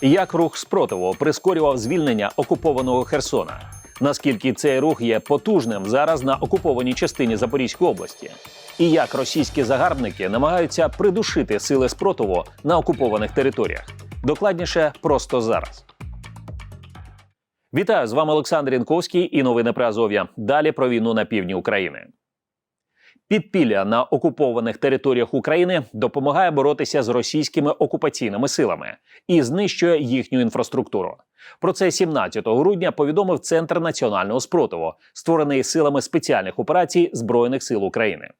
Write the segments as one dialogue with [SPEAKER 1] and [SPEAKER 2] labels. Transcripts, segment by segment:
[SPEAKER 1] Як рух спротиву прискорював звільнення окупованого Херсона? Наскільки цей рух є потужним зараз на окупованій частині Запорізької області? І як російські загарбники намагаються придушити сили спротиву на окупованих територіях? Докладніше просто зараз. Вітаю з вами Олександр Янковський і новини про Азов'я. Далі про війну на півдні України. Підпілля на окупованих територіях України допомагає боротися з російськими окупаційними силами і знищує їхню інфраструктуру. Про це 17 грудня повідомив Центр національного спротиву, створений силами спеціальних операцій Збройних сил України.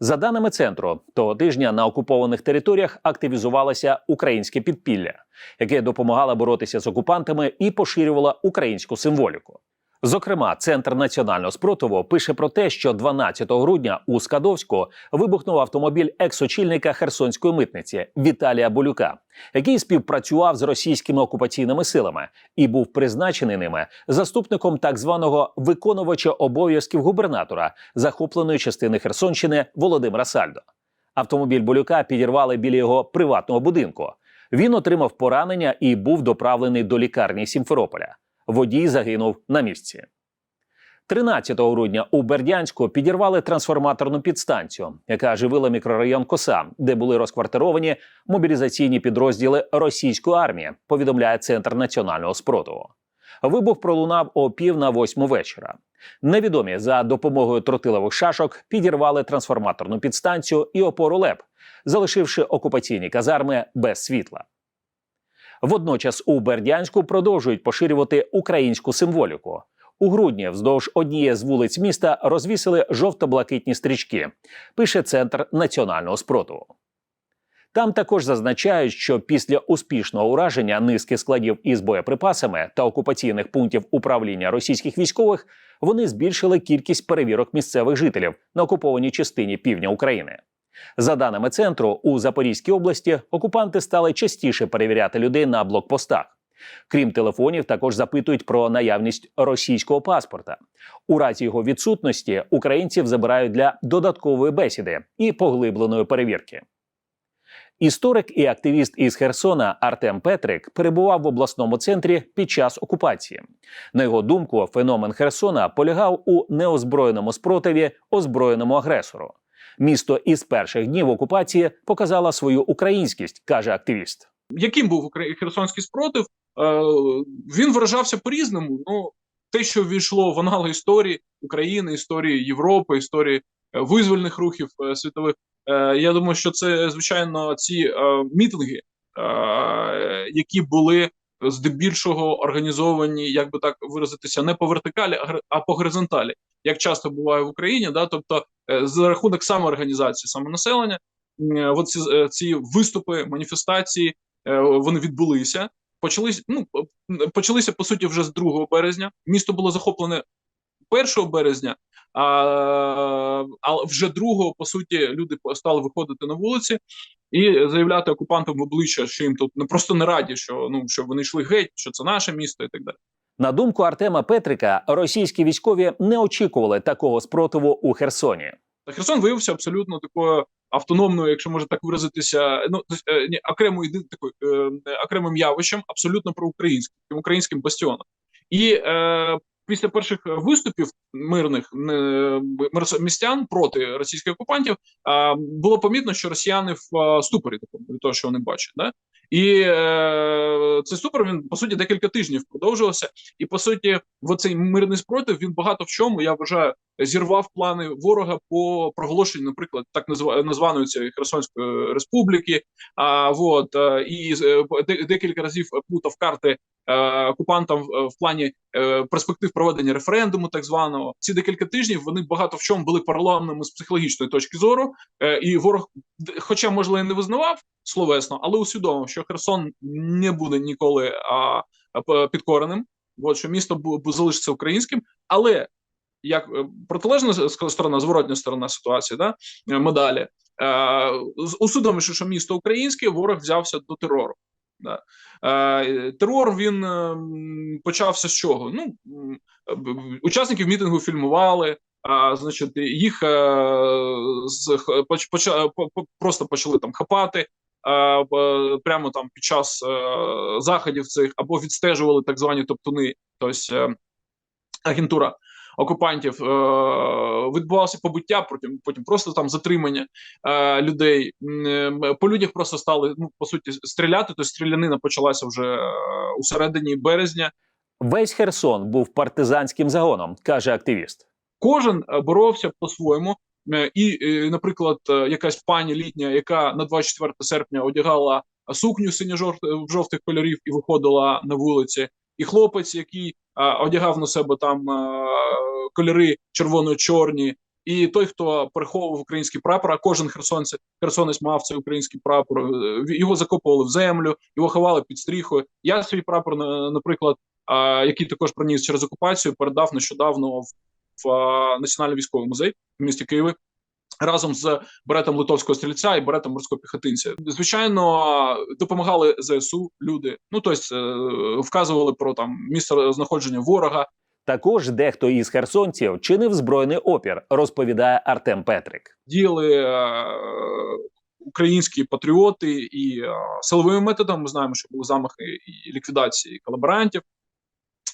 [SPEAKER 1] За даними центру, того тижня на окупованих територіях активізувалося українське підпілля, яке допомагало боротися з окупантами і поширювало українську символіку. Зокрема, центр національного спротиву пише про те, що 12 грудня у Скадовську вибухнув автомобіль екс-очільника Херсонської митниці Віталія Болюка, який співпрацював з російськими окупаційними силами і був призначений ними заступником так званого виконувача обов'язків губернатора захопленої частини Херсонщини Володимира Сальдо. Автомобіль Болюка підірвали біля його приватного будинку. Він отримав поранення і був доправлений до лікарні Сімферополя. Водій загинув на місці. 13 грудня у Бердянську підірвали трансформаторну підстанцію, яка живила мікрорайон Коса, де були розквартировані мобілізаційні підрозділи російської армії. Повідомляє центр національного спротиву. Вибух пролунав о пів на восьму вечора. Невідомі за допомогою тротилових шашок підірвали трансформаторну підстанцію і опору ЛЕП, залишивши окупаційні казарми без світла. Водночас у Бердянську продовжують поширювати українську символіку. У грудні вздовж однієї з вулиць міста розвісили жовто-блакитні стрічки. Пише центр національного спротиву. Там також зазначають, що після успішного ураження низки складів із боєприпасами та окупаційних пунктів управління російських військових вони збільшили кількість перевірок місцевих жителів на окупованій частині півдня України. За даними центру, у Запорізькій області окупанти стали частіше перевіряти людей на блокпостах. Крім телефонів, також запитують про наявність російського паспорта. У разі його відсутності українців забирають для додаткової бесіди і поглибленої перевірки. Історик і активіст із Херсона Артем Петрик перебував в обласному центрі під час окупації. На його думку, феномен Херсона полягав у неозброєному спротиві озброєному агресору. Місто із перших днів окупації показало свою українськість, каже активіст.
[SPEAKER 2] Яким був херсонський спротив? Е, Він виражався по-різному. Ну, те, що ввійшло в анали історії України, історії Європи, історії е, визвольних рухів е, світових. Я думаю, що це звичайно ці мітинги, які були здебільшого організовані, як би так виразитися, не по вертикалі, а по горизонталі, як часто буває в Україні, да, тобто е, за рахунок самоорганізації самонаселення, е, от ці, е, ці виступи, маніфестації вони відбулися. Почались, ну, почалися по суті вже з 2 березня. Місто було захоплене 1 березня, а, а вже 2 по суті люди стали виходити на вулиці і заявляти окупантам в обличчя, що їм тут не просто не раді, що ну що вони йшли геть, що це наше місто і так далі.
[SPEAKER 1] На думку Артема Петрика, російські військові не очікували такого спротиву у Херсоні.
[SPEAKER 2] Та Херсон виявився абсолютно такою автономною, якщо можна так виразитися, ну е, ні, окремою такою е, окремим явищем, абсолютно проукраїнським, українським бастіоном. І е, після перших виступів мирних містян проти російських окупантів було помітно, що росіяни в ступорі такому від того, що вони бачать. Да? І е, цей ступор він по суті декілька тижнів продовжувався. І по суті, в цей мирний спротив він багато в чому я вважаю зірвав плани ворога по проголошенню, наприклад, так назва названої цієї Херсонської республіки. А вот е, і е, де- декілька разів плутав карти окупантам в, плані е, перспектив проведення референдуму, так званого. Ці декілька тижнів вони багато в чому були паралельними з психологічної точки зору, е, і ворог, хоча можливо і не визнавав словесно, але усвідомив, що Херсон не буде ніколи підкореним. От що місто залишиться українським, але як е, протилежна сторона, зворотня сторона ситуації, да, е, медалі, е, усвідомивши, що місто українське, ворог взявся до терору. Да. Е, терор він е, почався з чого? Ну, учасників мітингу фільмували, а, значить, їх е, з, поч, по- по- просто почали там хапати, прямо там під час заходів цих або відстежували так звані топтуни, тобто агентура окупантів. Е, відбувалося побиття, потім потім просто там затримання е, людей. Е, По людях просто стали ну по суті стріляти. Тобто стрілянина почалася вже у середині березня.
[SPEAKER 1] Весь Херсон був партизанським загоном, каже активіст.
[SPEAKER 2] Кожен боровся по-своєму. І, наприклад, якась пані літня, яка на 24 серпня одягала сукню синьо-жовтих кольорів і виходила на вулиці, і хлопець, який е, одягав на себе там е, кольори червоно-чорні, і той, хто переховував український прапор, а кожен херсонець, херсонець мав цей український прапор, е, його закопували в землю, його ховали під стріхою. Я свій прапор, на- наприклад, е, який також проніс через окупацію, передав нещодавно в в Національний військовий музей в місті Києві разом з беретом литовського стрільця і беретом морського піхотинця. Звичайно, допомагали ЗСУ люди. Ну тобто е, вказували про там місце знаходження ворога.
[SPEAKER 1] Також дехто із херсонців чинив збройний опір, розповідає Артем Петрик.
[SPEAKER 2] Діяли е, українські патріоти і е, силовими методами. Ми знаємо, що були замахи і ліквідації колаборантів.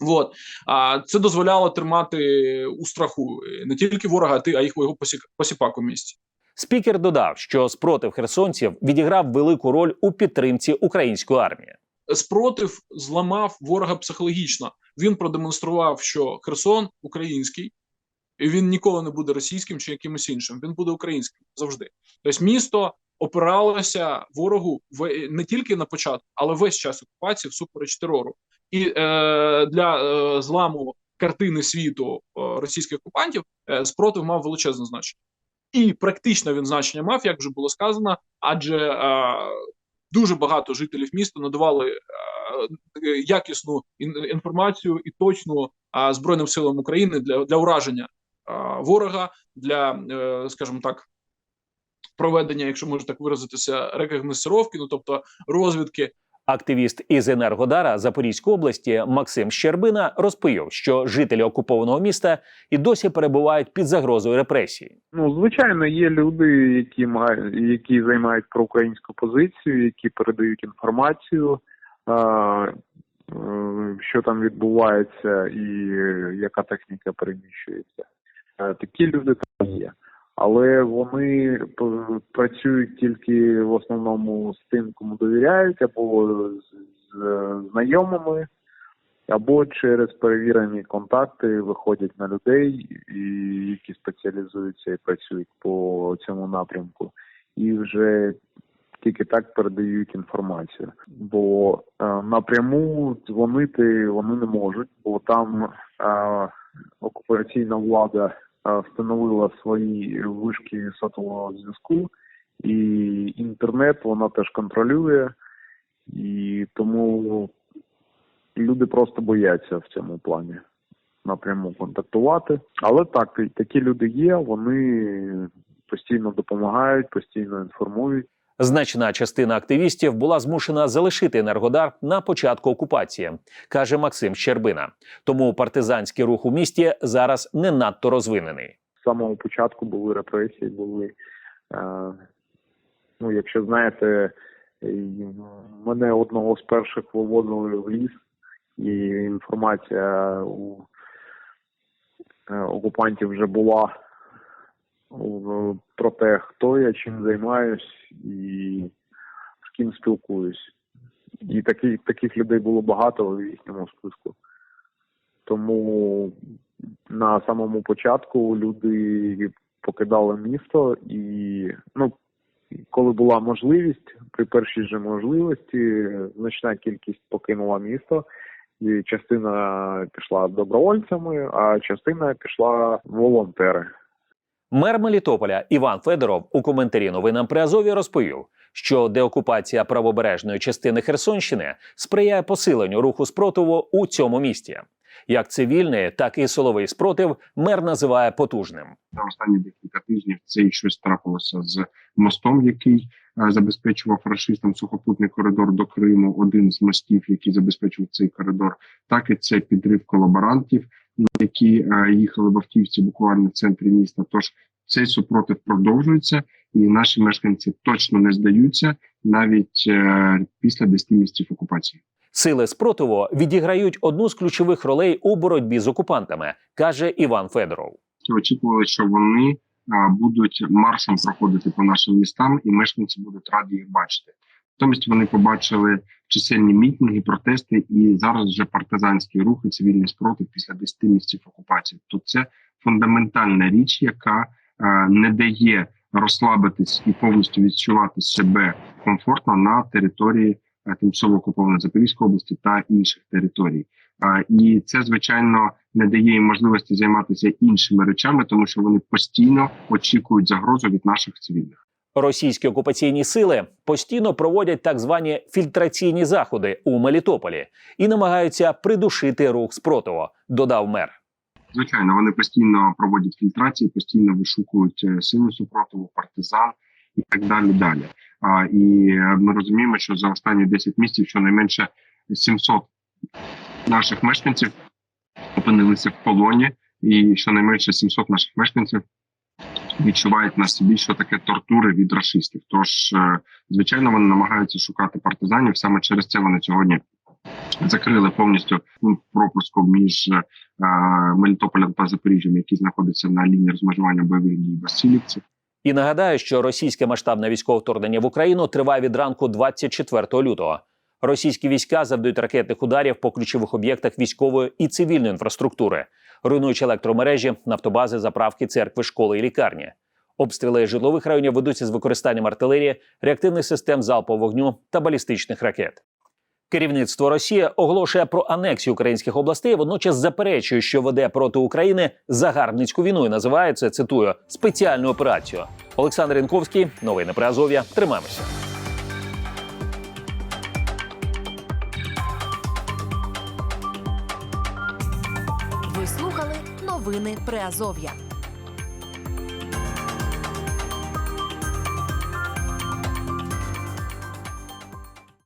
[SPEAKER 2] Вот. А це дозволяло тримати у страху е, не тільки ворога, а їх його посіпак у місті.
[SPEAKER 1] Спікер додав, що спротив херсонців відіграв велику роль у підтримці української армії.
[SPEAKER 2] спротив зламав ворога психологічно. Він продемонстрував, що Херсон український, і він ніколи не буде російським чи якимось іншим. Він буде українським завжди. Тобто місто опиралося ворогу в не тільки на початку, але весь час окупації всупереч терору. І е, для е, зламу картини світу е, російських окупантів е, спротив мав величезне значення. І практично він значення мав, як вже було сказано, адже е, дуже багато жителів міста надавали е, е, якісну інформацію і точну е, збройним силам України для, для ураження е, ворога, для, е, скажімо так, проведення, якщо можна так виразитися, рекогносцировки, ну тобто розвідки
[SPEAKER 1] Активіст із Енергодара Запорізької області Максим Щербина розповів, що жителі окупованого міста і досі перебувають під загрозою репресій.
[SPEAKER 3] Ну, звичайно, є люди, які мають, які займають проукраїнську позицію, які передають інформацію, е, що там відбувається і е, яка техніка переміщується. Е, такі люди там є. Але вони працюють тільки в основному з тим, кому довіряють, або з, знайомими, або через перевірені контакти виходять на людей, які спеціалізуються і працюють по цьому напрямку, і вже тільки так передають інформацію. Бо е, напряму дзвонити вони не можуть, бо там е, окупаційна влада встановила свої вишки сотового зв'язку, і інтернет вона теж контролює, і тому люди просто бояться в цьому плані напряму контактувати. Але так, такі люди є, вони постійно допомагають, постійно інформують.
[SPEAKER 1] Значна частина активістів була змушена залишити Енергодар на початку окупації, каже Максим Щербина. Тому партизанський рух у місті зараз не надто розвинений.
[SPEAKER 3] З самого початку були репресії, були. Е, ну, якщо знаєте, мене одного з перших вивозили в ліс, і інформація у е, окупантів вже була про те, хто я, чим займаюсь і з ким спілкуюсь. І таких, таких людей було багато в їхньому списку. Тому на самому початку люди покидали місто і ну коли була можливість, при першій же можливості значна кількість покинула місто, і частина пішла добровольцями, а частина пішла волонтери.
[SPEAKER 1] Мер Мелітополя Іван Федоров у коментарі новинам при Азові розповів, що деокупація правобережної частини Херсонщини сприяє посиленню руху спротиву у цьому місті. Як цивільний, так і силовий спротив мер називає потужним.
[SPEAKER 4] за останні декілька тижнів це і щось трапилося з мостом, який е, забезпечував рашистам сухопутний коридор до Криму. Один з мостів, який забезпечував цей коридор, так і це підрив колаборантів, які е, їхали в автівці буквально в центрі міста. Тож цей супротив продовжується, і наші мешканці точно не здаються навіть е, після 10 місяців окупації.
[SPEAKER 1] Сили спротиву відіграють одну з ключових ролей у боротьбі з окупантами, каже Іван Федоров.
[SPEAKER 4] Очікували, що вони будуть маршем проходити по нашим містам, і мешканці будуть раді їх бачити. Натомість вони побачили чисельні мітинги, протести і зараз вже партизанські рухи, цивільний спротив після 10 місяців окупації. То це фундаментальна річ, яка а, не дає розслабитись і повністю відчувати себе комфортно на території а, тимчасово окупованої Запорізької області та інших територій. А, і це звичайно не дає їм можливості займатися іншими речами, тому що вони постійно очікують загрозу від наших цивільних.
[SPEAKER 1] Російські окупаційні сили постійно проводять так звані фільтраційні заходи у Мелітополі і намагаються придушити рух спротиву, додав мер.
[SPEAKER 4] Звичайно, вони постійно проводять фільтрації, постійно вишукують е, сили супротиву, партизан і так далі. Далі. А, і е, ми розуміємо, що за останні 10 місяців щонайменше 700 наших мешканців опинилися в полоні, і щонайменше 700 наших мешканців відчувають на собі, що таке тортури від расистів. Тож, е, звичайно, вони намагаються шукати партизанів. Саме через це вони сьогодні закрили повністю пропуску між е, Мелітополем та Запоріжжям, які знаходяться на лінії розмежування бойових дій Васильівці.
[SPEAKER 1] І нагадаю, що російське масштабне військове вторгнення в Україну триває від ранку 24 лютого. Російські війська завдають ракетних ударів по ключових об'єктах військової і цивільної інфраструктури, руйнуючи електромережі, нафтобази, заправки, церкви, школи і лікарні. Обстріли житлових районів ведуться з використанням артилерії, реактивних систем залпового вогню та балістичних ракет. Керівництво Росії оголошує про анексію українських областей, водночас заперечує, що веде проти України загарбницьку війну і називає це цитую спеціальну операцію. Олександр Янковський, новини про Азов'я. Тримаємося.
[SPEAKER 5] Новини Приазов'я.